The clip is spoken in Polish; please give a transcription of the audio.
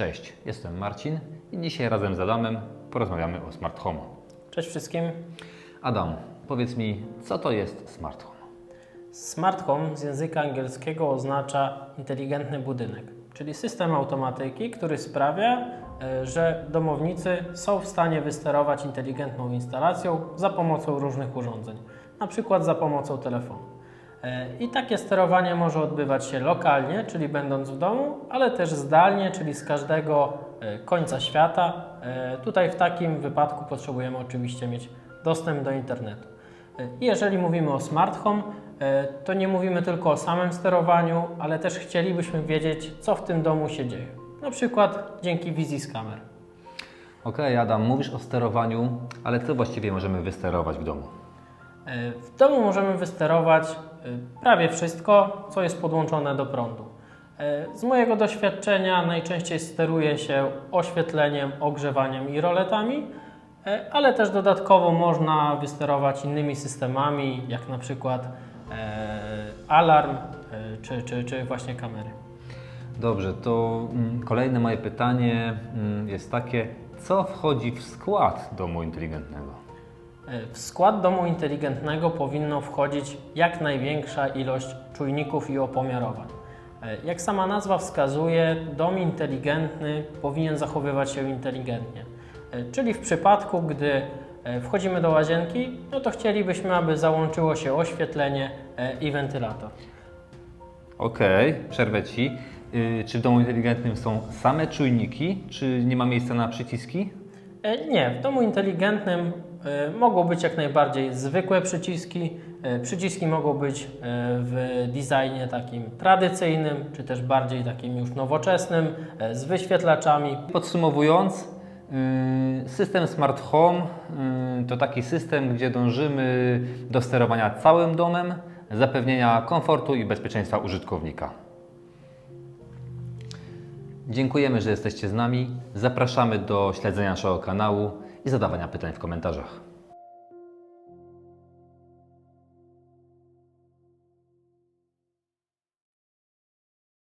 Cześć, jestem Marcin i dzisiaj razem z Adamem porozmawiamy o smart home. Cześć wszystkim. Adam, powiedz mi, co to jest smart home? Smart home z języka angielskiego oznacza inteligentny budynek, czyli system automatyki, który sprawia, e, że domownicy są w stanie wysterować inteligentną instalacją za pomocą różnych urządzeń, na przykład za pomocą telefonu. E, I takie sterowanie może odbywać się lokalnie, czyli będąc w domu, ale też zdalnie, czyli z każdego e, końca świata. E, Tutaj w takim wypadku potrzebujemy oczywiście mieć dostęp do internetu. Jeżeli mówimy o smart home, to nie mówimy tylko o samym sterowaniu, ale też chcielibyśmy wiedzieć, co w tym domu się dzieje. Na przykład dzięki wizji z kamer. Okej, Adam, mówisz o sterowaniu, ale co właściwie możemy wysterować w domu? E, W domu możemy wysterować e, prawie wszystko, co jest podłączone do prądu. E, Z mojego doświadczenia najczęściej steruje się oświetleniem, ogrzewaniem i roletami, ale też dodatkowo można wysterować innymi systemami, jak na przykład alarm czy, czy, czy właśnie kamery. Dobrze, to mm, kolejne moje pytanie mm, jest takie, co wchodzi w skład domu inteligentnego? E, W skład domu inteligentnego powinno wchodzić jak największa ilość czujników i opomiarowań. E, Jak sama nazwa wskazuje, dom inteligentny powinien zachowywać się inteligentnie. E, Czyli w przypadku, gdy wchodzimy do łazienki, no to chcielibyśmy, aby załączyło się oświetlenie i wentylator. Okej, przerwę Ci. Y, czy w domu inteligentnym są same czujniki, czy nie ma miejsca na przyciski? Nie, w domu inteligentnym mogą być jak najbardziej zwykłe przyciski. E, Przyciski mogą być e, w designie takim tradycyjnym, czy też bardziej takim już nowoczesnym, e, z wyświetlaczami. Podsumowując, y, system Smart Home y, to taki system, gdzie dążymy do sterowania całym domem, zapewnienia komfortu i bezpieczeństwa użytkownika. Dziękujemy, że jesteście z nami. Zapraszamy do śledzenia naszego kanału i zadawania pytań w komentarzach.